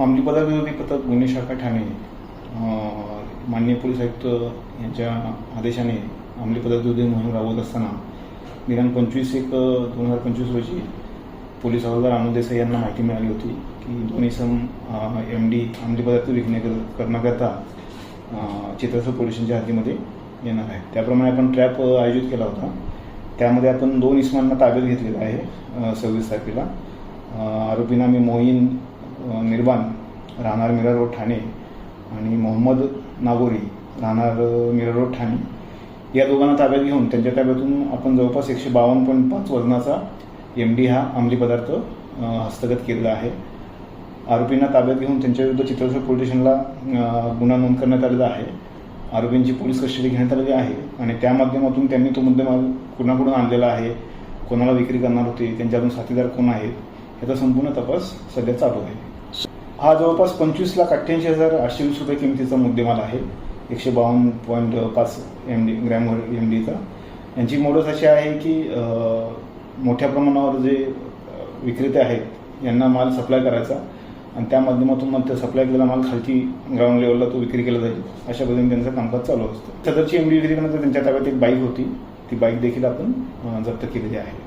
अंमली पदार्थ विरोधी पथक गुन्हे शाखा ठाणे माननीय पोलीस आयुक्त यांच्या आदेशाने अंमली पदार्थ विरोधी मोहीम राबवत असताना दिनांक पंचवीस एक दोन हजार पंचवीस रोजी पोलीस हवालदार आनंद देसाई यांना माहिती मिळाली होती की दोन इसम एम डी अंमली पदार्थ विकणे करण्याकरता चित्रसर पोलीस स्टेशनच्या हद्दीमध्ये येणार आहे त्याप्रमाणे आपण ट्रॅप आयोजित केला होता. त्यामध्ये आपण दोन इसमांना ताब्यात घेतलेला आहे सव्वीस तारखेला. आरोपींना मी मोईन मी निर्बान राहणार मिरा रोड ठाणे आणि मोहम्मद नागोरी राहणार मिरा मिरर रोड ठाणे. या दोघांना ताब्यात घेऊन त्यांच्या ताब्यातून आपण जवळपास एकशे बावन्न पॉईंट पाच वजनाचा एम डी हा अंमली पदार्थ हस्तगत केलेला आहे. आरोपींना ताब्यात घेऊन त्यांच्याविरुद्ध चित्रसर पोलीस स्टेशनला गुन्हा नोंद करण्यात आलेला आहे. आरोपींची पोलीस कस्टडी घेण्यात आलेली आहे आणि त्या माध्यमातून त्यांनी तो मुद्देमाल कुणाकडून आणलेला आहे कोणाला विक्री करणार होते त्यांच्याकडून साथीदार कोण आहेत याचा संपूर्ण तपास सध्या चालू आहे. हा जवळपास पंचवीस लाख अठ्ठ्याऐंशी हजार आठशे वीस रुपये किमतीचा मुद्देमाल आहे. एकशे बावन्न पॉईंट पाच एम डी ग्रॅमवर एम डीचा यांची मोडस अशी आहे की मोठ्या प्रमाणावर जे विक्रेते आहेत यांना माल सप्लाय करायचा आणि त्या माध्यमातून मग त्या सप्लाय केलेला माल खालती ग्राउंड लेवलला तो विक्री केला जाईल. अशा पद्धतीने त्यांचं कामकाज चालू असतं. सदरची एम डी विक्री करण्याचं त्यांच्या ताब्यात एक बाईक होती. ती बाईक देखील आपण जप्त केलेली आहे.